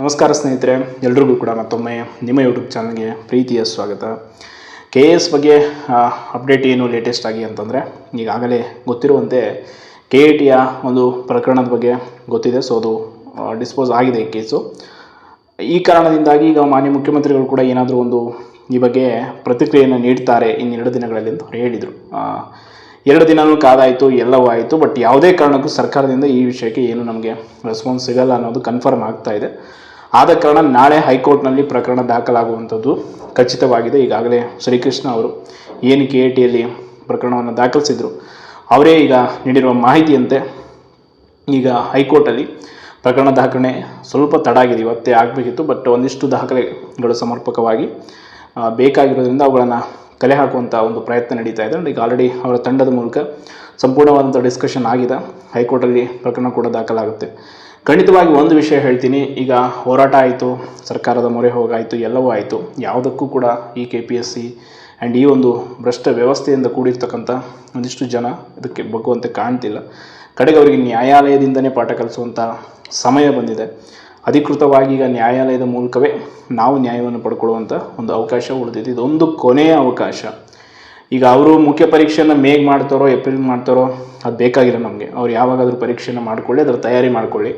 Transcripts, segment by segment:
ನಮಸ್ಕಾರ ಸ್ನೇಹಿತರೆ, ಎಲ್ರಿಗೂ ಕೂಡ ಮತ್ತೊಮ್ಮೆ ನಿಮ್ಮ ಯೂಟ್ಯೂಬ್ ಚಾನಲ್ಗೆ ಪ್ರೀತಿಯ ಸ್ವಾಗತ. ಕೆ ಎ ಎಸ್ ಬಗ್ಗೆ ಅಪ್ಡೇಟ್ ಏನು ಲೇಟೆಸ್ಟ್ ಆಗಿ ಅಂತಂದರೆ, ಈಗಾಗಲೇ ಗೊತ್ತಿರುವಂತೆ ಕೆ ಎ ಟಿಯ ಒಂದು ಪ್ರಕರಣದ ಬಗ್ಗೆ ಗೊತ್ತಿದೆ. ಸೊ ಅದು ಡಿಸ್ಪೋಸ್ ಆಗಿದೆ ಕೇಸು ಈ ಕಾರಣದಿಂದಾಗಿ ಈಗ ಮಾನ್ಯ ಮುಖ್ಯಮಂತ್ರಿಗಳು ಕೂಡ ಏನಾದರೂ ಒಂದು ಈ ಬಗ್ಗೆ ಪ್ರತಿಕ್ರಿಯೆಯನ್ನು ನೀಡ್ತಾರೆ ಇನ್ನೆರಡು ದಿನಗಳಲ್ಲಿ ಅಂತ ಹೇಳಿದರು. ಎರಡು ದಿನವೂ ಕಾದಾಯಿತು, ಎಲ್ಲವೂ ಆಯಿತು ಬಟ್ ಯಾವುದೇ ಕಾರಣಕ್ಕೂ ಸರ್ಕಾರದಿಂದ ಈ ವಿಷಯಕ್ಕೆ ಏನು ನಮಗೆ ರೆಸ್ಪಾನ್ಸ್ ಸಿಗಲ್ಲ ಅನ್ನೋದು ಕನ್ಫರ್ಮ್ ಆಗ್ತಾ ಇದೆ. ಆದ ಕಾರಣ ನಾಳೆ ಹೈಕೋರ್ಟ್ನಲ್ಲಿ ಪ್ರಕರಣ ದಾಖಲಾಗುವಂಥದ್ದು ಖಚಿತವಾಗಿದೆ. ಈಗಾಗಲೇ ಶ್ರೀಕೃಷ್ಣ ಅವರು ಏನು ಕೆ ಎ ಟಿಯಲ್ಲಿ ಪ್ರಕರಣವನ್ನು ದಾಖಲಿಸಿದ್ರು, ಅವರೇ ಈಗ ನೀಡಿರುವ ಮಾಹಿತಿಯಂತೆ ಈಗ ಹೈಕೋರ್ಟಲ್ಲಿ ಪ್ರಕರಣ ದಾಖಲೆ ಸ್ವಲ್ಪ ತಡ ಆಗಿದೆ ಇವತ್ತೇ ಆಗಬೇಕಿತ್ತು, ಬಟ್ ಒಂದಿಷ್ಟು ದಾಖಲೆಗಳು ಸಮರ್ಪಕವಾಗಿ ಬೇಕಾಗಿರೋದ್ರಿಂದ ಅವುಗಳನ್ನು ಕಲೆ ಹಾಕುವಂಥ ಒಂದು ಪ್ರಯತ್ನ ನಡೀತಾ ಇದೆ. ಈಗ ಆಲ್ರೆಡಿ ಅವರ ತಂಡದ ಮೂಲಕ ಸಂಪೂರ್ಣವಾದಂಥ ಡಿಸ್ಕಷನ್ ಆಗಿದೆ. ಹೈಕೋರ್ಟಲ್ಲಿ ಪ್ರಕರಣ ಕೂಡ ದಾಖಲಾಗುತ್ತೆ. ಖಂಡಿತವಾಗಿ ಒಂದು ವಿಷಯ ಹೇಳ್ತೀನಿ. ಈಗ ಹೋರಾಟ ಆಯಿತು, ಸರ್ಕಾರದ ಮೊರೆ ಹೋಗಾಯಿತು, ಎಲ್ಲವೂ ಆಯಿತು. ಯಾವುದಕ್ಕೂ ಕೂಡ ಈ K P S C and ಈ ಒಂದು ಭ್ರಷ್ಟ ವ್ಯವಸ್ಥೆಯಿಂದ ಕೂಡಿರ್ತಕ್ಕಂಥ ಒಂದಿಷ್ಟು ಜನ ಇದಕ್ಕೆ ಬಗ್ಗುವಂತೆ ಕಾಣ್ತಿಲ್ಲ. ಕಡೆಗೆ ಅವರಿಗೆ ನ್ಯಾಯಾಲಯದಿಂದನೇ ಪಾಠ ಕಲಿಸುವಂಥ ಸಮಯ ಬಂದಿದೆ. ಅಧಿಕೃತವಾಗಿ ಈಗ ನ್ಯಾಯಾಲಯದ ಮೂಲಕವೇ ನಾವು ನ್ಯಾಯವನ್ನು ಪಡ್ಕೊಳ್ಳುವಂಥ ಒಂದು ಅವಕಾಶ ಉಳಿದಿದೆ. ಇದೊಂದು ಕೊನೆಯ ಅವಕಾಶ. ಈಗ ಅವರು ಮುಖ್ಯ ಪರೀಕ್ಷೆಯನ್ನು ಮೇಗ್ ಮಾಡ್ತಾರೋ, ಏಪ್ರಿಲ್ ಮಾಡ್ತಾರೋ, ಅದು ಬೇಕಾಗಿಲ್ಲ ನಮಗೆ. ಅವ್ರು ಯಾವಾಗಾದರೂ ಪರೀಕ್ಷೆಯನ್ನು ಮಾಡ್ಕೊಳ್ಳಿ, ಅದರ ತಯಾರಿ ಮಾಡ್ಕೊಳ್ಳಿ.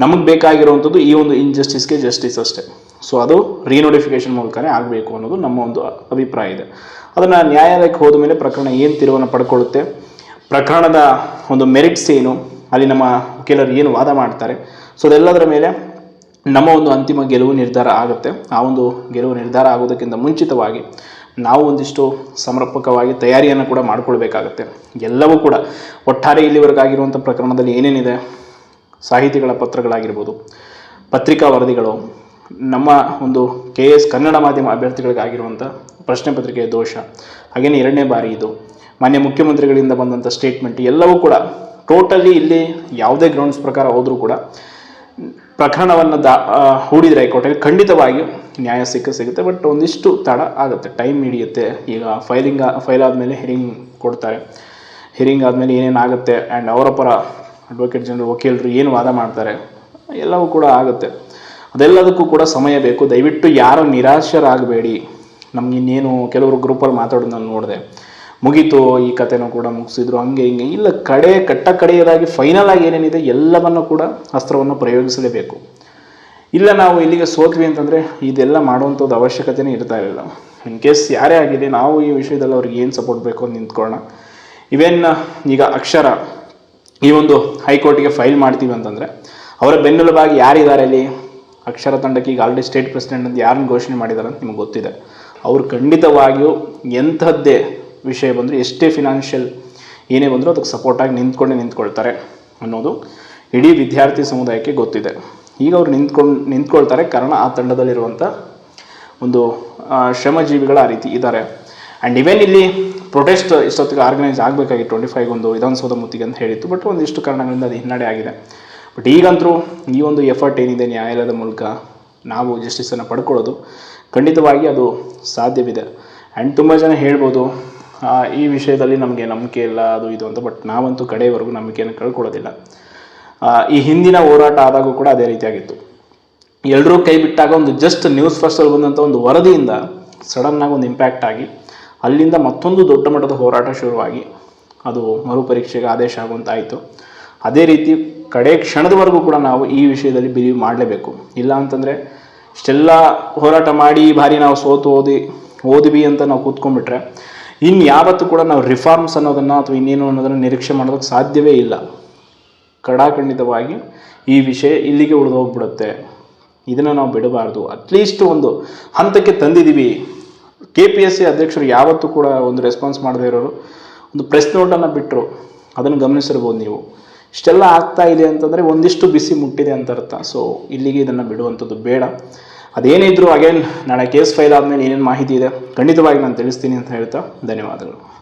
ನಮಗೆ ಬೇಕಾಗಿರುವಂಥದ್ದು ಈ ಒಂದು ಇನ್ಜಸ್ಟಿಸ್ಗೆ ಜಸ್ಟಿಸ್ ಅಷ್ಟೇ. ಸೊ ಅದು ರೀನೋಟಿಫಿಕೇಶನ್ ಮೂಲಕನೇ ಆಗಬೇಕು ಅನ್ನೋದು ನಮ್ಮ ಒಂದು ಅಭಿಪ್ರಾಯ ಇದೆ. ಅದನ್ನು ನ್ಯಾಯಾಲಯಕ್ಕೆ ಹೋದ ಮೇಲೆ ಪ್ರಕರಣ ಏನು ತಿರುವನ್ನು ಪಡ್ಕೊಳ್ಳುತ್ತೆ? ಪ್ರಕರಣದ ಒಂದು ಮೆರಿಟ್ಸ್ ಏನು? ಅಲ್ಲಿ ನಮ್ಮ ವಕೀಲರು ಏನು ವಾದ ಮಾಡ್ತಾರೆ? ಸೊ ಅದೆಲ್ಲದರ ಮೇಲೆ ನಮ್ಮ ಒಂದು ಅಂತಿಮ ಗೆಲುವು ನಿರ್ಧಾರ ಆಗುತ್ತೆ. ಆ ಒಂದು ಗೆಲುವು ನಿರ್ಧಾರ ಆಗೋದಕ್ಕಿಂತ ಮುಂಚಿತವಾಗಿ ನಾವು ಒಂದಿಷ್ಟು ಸಮರ್ಪಕವಾಗಿ ತಯಾರಿಯನ್ನು ಕೂಡ ಮಾಡಿಕೊಳ್ಬೇಕಾಗತ್ತೆ. ಎಲ್ಲವೂ ಕೂಡ ಒಟ್ಟಾರೆ ಇಲ್ಲಿವರೆಗಾಗಿರುವಂಥ ಪ್ರಕರಣದಲ್ಲಿ ಏನೇನಿದೆ? ಸಾಹಿತಿಗಳ ಪತ್ರಗಳಾಗಿರ್ಬೋದು, ಪತ್ರಿಕಾ ವರದಿಗಳು, ನಮ್ಮ ಒಂದು ಕೆ ಎಸ್ ಕನ್ನಡ ಮಾಧ್ಯಮ ಅಭ್ಯರ್ಥಿಗಳಿಗಾಗಿರುವಂಥ ಪ್ರಶ್ನೆ ಪತ್ರಿಕೆಯ ದೋಷ, ಹಾಗೆಯೇ ಎರಡನೇ ಬಾರಿ ಇದು, ಮಾನ್ಯ ಮುಖ್ಯಮಂತ್ರಿಗಳಿಂದ ಬಂದಂಥ ಸ್ಟೇಟ್ಮೆಂಟ್ ಎಲ್ಲವೂ ಕೂಡ ಟೋಟಲಿ ಇಲ್ಲಿ ಯಾವುದೇ ಗ್ರೌಂಡ್ಸ್ ಪ್ರಕಾರ ಹೋದರೂ ಕೂಡ ಪ್ರಕರಣವನ್ನು ದಾ ಹೂಡಿದರೆ ಹೈಕೋರ್ಟಲ್ಲಿ ಖಂಡಿತವಾಗಿ ನ್ಯಾಯ ಸಿಕ್ಕ, ಸಿಗುತ್ತೆ. ಬಟ್ ಒಂದಿಷ್ಟು ತಡ ಆಗುತ್ತೆ. ಟೈಮ್ ಹಿಡಿಯುತ್ತೆ. ಈಗ ಫೈಲಿಂಗ್, ಫೈಲ್ ಆದಮೇಲೆ ಹಿರಿಂಗ್ ಕೊಡ್ತಾರೆ. ಹಿರಿಂಗ್ ಆದಮೇಲೆ ಏನೇನು ಆಗುತ್ತೆ ಆ್ಯಂಡ್ ಅವರ ಪರ ಅಡ್ವೊಕೇಟ್ ಜನರು, ವಕೀಲರು ಏನು ವಾದ ಮಾಡ್ತಾರೆ, ಎಲ್ಲವೂ ಕೂಡ ಆಗುತ್ತೆ. ಅದೆಲ್ಲದಕ್ಕೂ ಕೂಡ ಸಮಯ ಬೇಕು. ದಯವಿಟ್ಟು ಯಾರು ನಿರಾಶರಾಗಬೇಡಿ. ನಮ್ಗೆ ಇನ್ನೇನು ಕೆಲವರು ಗ್ರೂಪಲ್ಲಿ ಮಾತಾಡೋದು ನಾನು ನೋಡಿದೆ. ಮುಗೀತು, ಈ ಕಥೆನೂ ಕೂಡ ಮುಗಿಸಿದ್ರು, ಹಂಗೆ ಹಿಂಗೆ. ಇಲ್ಲ, ಕಡೆ, ಕಟ್ಟ ಕಡೆಯದಾಗಿ ಫೈನಲ್ ಆಗಿ ಏನೇನಿದೆ, ಎಲ್ಲವನ್ನು ಕೂಡ ಅಸ್ತ್ರವನ್ನು ಪ್ರಯೋಗಿಸಲೇಬೇಕು. ಇಲ್ಲ, ನಾವು ಇಲ್ಲಿಗೆ ಸೋತ್ವಿ ಅಂತಂದರೆ ಇದೆಲ್ಲ ಮಾಡುವಂಥದ್ದು ಅವಶ್ಯಕತೆನೇ ಇರ್ತಾ ಇರಲಿಲ್ಲ. ಇನ್ ಕೇಸ್ ಯಾರೇ ಆಗಿದೆ ನಾವು ಈ ವಿಷಯದಲ್ಲಿ ಅವ್ರಿಗೆ ಏನು ಸಪೋರ್ಟ್ ಬೇಕು ಅಂತ ನಿಂತ್ಕೊಳ್ಳೋಣ. ಇವೆನ್ ಈಗ ಅಕ್ಷರ, ಈ ಒಂದು ಹೈಕೋರ್ಟ್ಗೆ ಫೈಲ್ ಮಾಡ್ತೀವಿ ಅಂತಂದರೆ, ಅವರ ಬೆನ್ನೆಲುಬಾಗಿ ಯಾರಿದ್ದಾರೆ ಅಲ್ಲಿ? ಅಕ್ಷರ ತಂಡಕ್ಕೆ ಈಗ ಆಲ್ರೆಡಿ ಸ್ಟೇಟ್ ಪ್ರೆಸಿಡೆಂಟ್ ಅಂತ ಯಾರನ್ನು ಘೋಷಣೆ ಮಾಡಿದ್ದಾರೆ ಅಂತ ನಿಮ್ಗೆ ಗೊತ್ತಿದೆ. ಅವ್ರು ಖಂಡಿತವಾಗಿಯೂ ಎಂಥದ್ದೇ ವಿಷಯ ಬಂದರೆ ಎಷ್ಟೇ ಫಿನಾನ್ಷಿಯಲ್ ಏನೇ ಬಂದರೂ ಅದಕ್ಕೆ ಸಪೋರ್ಟಾಗಿ ನಿಂತ್ಕೊಂಡೇ ನಿಂತ್ಕೊಳ್ತಾರೆ ಅನ್ನೋದು ಇಡೀ ವಿದ್ಯಾರ್ಥಿ ಸಮುದಾಯಕ್ಕೆ ಗೊತ್ತಿದೆ. ಈಗ ಅವ್ರು ನಿಂತ್ಕೊಂಡು ನಿಂತ್ಕೊಳ್ತಾರೆ ಕಾರಣ ಆ ತಂಡದಲ್ಲಿರುವಂಥ ಒಂದು ಶ್ರಮಜೀವಿಗಳು ಆ ರೀತಿ ಇದ್ದಾರೆ. ಆ್ಯಂಡ್ ಇವೆನ್ ಇಲ್ಲಿ ಪ್ರೊಟೆಸ್ಟ್ ಇಷ್ಟೊತ್ತಿಗೆ ಆರ್ಗನೈಸ್ ಆಗಬೇಕಾಗಿ ಟ್ವೆಂಟಿ ಫೈವ್ ಒಂದು ವಿಧಾನಸೌಧ ಮುತ್ತಿಗೆ ಅಂತ ಹೇಳಿತ್ತು. ಬಟ್ ಒಂದಿಷ್ಟು ಕಾರಣಗಳಿಂದ ಅದು ಹಿನ್ನಡೆ ಆಗಿದೆ. ಬಟ್ ಈಗಂತರೂ ಈ ಒಂದು ಎಫರ್ಟ್ ಏನಿದೆ, ನ್ಯಾಯಾಲಯದ ಮೂಲಕ ನಾವು ಜಸ್ಟಿಸನ್ನು ಪಡ್ಕೊಳ್ಳೋದು ಖಂಡಿತವಾಗಿ ಅದು ಸಾಧ್ಯವಿದೆ. ಆ್ಯಂಡ್ ತುಂಬ ಜನ ಹೇಳ್ಬೋದು ಈ ವಿಷಯದಲ್ಲಿ ನಮಗೆ ನಂಬಿಕೆ ಇಲ್ಲ, ಅದು ಇದು ಅಂತ ಬಟ್ ನಾವಂತೂ ಕಡೆಯವರೆಗೂ ನಂಬಿಕೆಯನ್ನು ಕಳ್ಕೊಳ್ಳೋದಿಲ್ಲ. ಈ ಹಿಂದಿನ ಹೋರಾಟ ಆದಾಗೂ ಕೂಡ ಅದೇ ರೀತಿಯಾಗಿತ್ತು. ಎಲ್ಲರೂ ಕೈ ಬಿಟ್ಟಾಗ ಒಂದು ಜಸ್ಟ್ ನ್ಯೂಸ್ ಫಸ್ಟಲ್ಲಿ ಬಂದಂಥ ಒಂದು ವರದಿಯಿಂದ ಸಡನ್ನಾಗಿ ಒಂದು ಇಂಪ್ಯಾಕ್ಟ್ ಆಗಿ, ಅಲ್ಲಿಂದ ಮತ್ತೊಂದು ದೊಡ್ಡ ಮಟ್ಟದ ಹೋರಾಟ ಶುರುವಾಗಿ, ಅದು ಮರುಪರೀಕ್ಷೆಗೆ ಆದೇಶ ಆಗುವಂತಾಯಿತು. ಅದೇ ರೀತಿ ಕಡೆ ಕ್ಷಣದವರೆಗೂ ಕೂಡ ನಾವು ಈ ವಿಷಯದಲ್ಲಿ ಬಿಲೀವ್ ಮಾಡಲೇಬೇಕು. ಇಲ್ಲ ಅಂತಂದರೆ, ಇಷ್ಟೆಲ್ಲ ಹೋರಾಟ ಮಾಡಿ ಈ ಬಾರಿ ನಾವು ಸೋತು ಓದಿ, ಓದಿವಿ ಅಂತ ನಾವು ಕೂತ್ಕೊಂಡ್ಬಿಟ್ರೆ ಇನ್ನು ಯಾವತ್ತು ಕೂಡ ನಾವು ರಿಫಾರ್ಮ್ಸ್ ಅನ್ನೋದನ್ನು ಅಥವಾ ಇನ್ನೇನು ಅನ್ನೋದನ್ನು ನಿರೀಕ್ಷೆ ಮಾಡೋದಕ್ಕೆ ಸಾಧ್ಯವೇ ಇಲ್ಲ. ಕಡಾಖಂಡಿತವಾಗಿ ಈ ವಿಷಯ ಇಲ್ಲಿಗೆ ಉಳಿದು ಹೋಗ್ಬಿಡುತ್ತೆ. ಇದನ್ನು ನಾವು ಬಿಡಬಾರ್ದು. ಅಟ್ಲೀಸ್ಟ್ ಒಂದು ಹಂತಕ್ಕೆ ತಂದಿದ್ದೀವಿ ಕೆ ಪಿ ಎಸ್ ಸಿ ಅಧ್ಯಕ್ಷರು ಯಾವತ್ತೂ ಕೂಡ ಒಂದು ರೆಸ್ಪಾನ್ಸ್ ಮಾಡದೇ ಇರೋರು ಒಂದು ಪ್ರೆಸ್ ನೋಟನ್ನು ಬಿಟ್ಟರು ಅದನ್ನು ಗಮನಿಸಿರ್ಬೋದು ನೀವು. ಇಷ್ಟೆಲ್ಲ ಆಗ್ತಾ ಇದೆ ಅಂತಂದರೆ ಒಂದಿಷ್ಟು ಬಿಸಿ ಮುಟ್ಟಿದೆ ಅಂತ ಅರ್ಥ. ಸೊ ಇಲ್ಲಿಗೆ ಇದನ್ನು ಬಿಡುವಂಥದ್ದು ಬೇಡ. ಅದೇನೇ ಇದ್ರೂ ಅಗೇನ್ ನಾಳೆ ಕೇಸ್ ಫೈಲ್ ಆದಮೇಲೆ ಏನೇನು ಮಾಹಿತಿ ಇದೆ ಖಂಡಿತವಾಗಿ ನಾನು ತಿಳಿಸ್ತೀನಿ ಅಂತ ಹೇಳ್ತಾ ಧನ್ಯವಾದಗಳು.